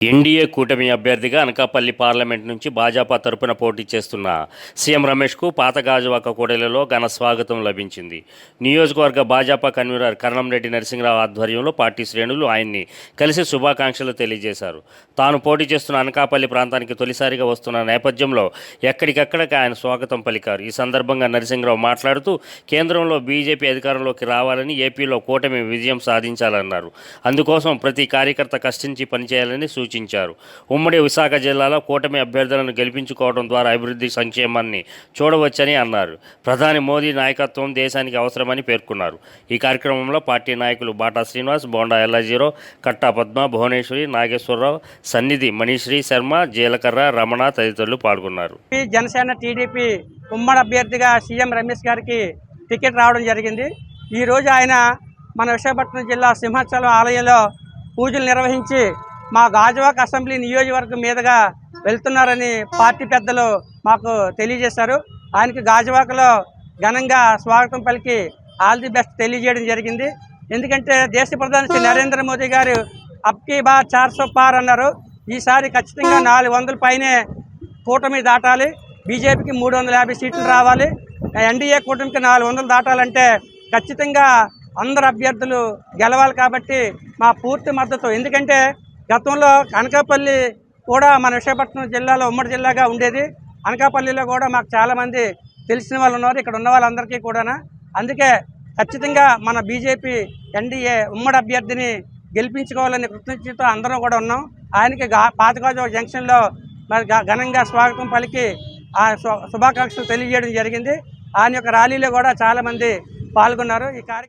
NDA కూటమి అభ్యర్థిగా Anakapalli parliament నుంచి భాజపా తరపున పోటీ చేస్తున్న సీఎం రమేష్కు పాత గాజువాక కూడలిలో ఘన స్వాగతం లభించింది. నియోజకవర్గ భాజపా కన్వీనర్ కరణంరెడ్డి నరసింహరావు ఆధ్వర్యంలో పార్టీ శ్రేణులు ఆయన్ని కలిసి శుభాకాంక్షలు తెలియజేశారు. తాను పోటీ చేస్తున్న అనకాపల్లి ప్రాంతానికి తొలిసారిగా వస్తున్న నేపథ్యంలో ఎక్కడికక్కడికి ఆయన స్వాగతం పలికారు. ఈ సందర్భంగా నరసింహరావు మాట్లాడుతూ కేంద్రంలో బీజేపీ అధికారంలోకి రావాలని ఏపీలో కూటమి విజయం సాధించాలన్నారు. అందుకోసం ప్రతి కార్యకర్త కష్టించి పనిచేయాలని సూచించారు సూచించారు. ఉమ్మడి విశాఖ జిల్లాలో కూటమి అభ్యర్థులను గెలిపించుకోవడం ద్వారా అభివృద్ధి సంక్షేమాన్ని చూడవచ్చని అన్నారు. ప్రధాని మోదీ నాయకత్వం దేశానికి అవసరమని పేర్కొన్నారు. ఈ కార్యక్రమంలో పార్టీ నాయకులు బాటా శ్రీనివాస్ బోండా ఎల్లాజీరో కట్టా పద్మ భువనేశ్వరి నాగేశ్వరరావు సన్నిధి మణిశ్రీ శర్మ జీలకర్ర రమణ తదితరులు పాల్గొన్నారు. జనసేన టీడీపీ ఉమ్మడి అభ్యర్థిగా సీఎం రమేష్ గారికి టికెట్ రావడం జరిగింది. ఈరోజు ఆయన మన విశాఖపట్నం జిల్లా సింహాచలం ఆలయంలో పూజలు నిర్వహించి మా గాజువాక అసెంబ్లీ నియోజకవర్గం మీదుగా వెళ్తున్నారని పార్టీ పెద్దలు మాకు తెలియజేశారు. ఆయనకి గాజువాకలో ఘనంగా స్వాగతం పలికి ఆల్ ది బెస్ట్ తెలియజేయడం జరిగింది. ఎందుకంటే దేశ ప్రధాని శ్రీ నరేంద్ర మోదీ గారు అప్కీ బార్ చార్ సో పార్ అన్నారు. ఈసారి ఖచ్చితంగా నాలుగు వందల పైనే కూటమి దాటాలి. బీజేపీకి మూడు వందల యాభై సీట్లు రావాలి. ఎన్డీఏ కూటమికి నాలుగు వందలు దాటాలంటే ఖచ్చితంగా అందరు అభ్యర్థులు గెలవాలి కాబట్టి మా పూర్తి మద్దతు. ఎందుకంటే గతంలో అనకాపల్లి కూడా మన విశాఖపట్నం జిల్లాలో ఉమ్మడి జిల్లాగా ఉండేది. అనకాపల్లిలో కూడా మాకు చాలామంది తెలిసిన వాళ్ళు ఉన్నారు. ఇక్కడ ఉన్న వాళ్ళందరికీ కూడా అందుకే ఖచ్చితంగా మన బీజేపీ ఎన్డీఏ ఉమ్మడి అభ్యర్థిని గెలిపించుకోవాలని కృతజ్ఞతతో అందరం కూడా ఉన్నాం. ఆయనకి గా పాతగాజు జంక్షన్లో మరి ఘ- ఘనంగా స్వాగతం పలికి ఆ శుభాకాంక్షలు తెలియజేయడం జరిగింది. ఆయన యొక్క ర్యాలీలో కూడా చాలామంది పాల్గొన్నారు. ఈ కార్యక్రమం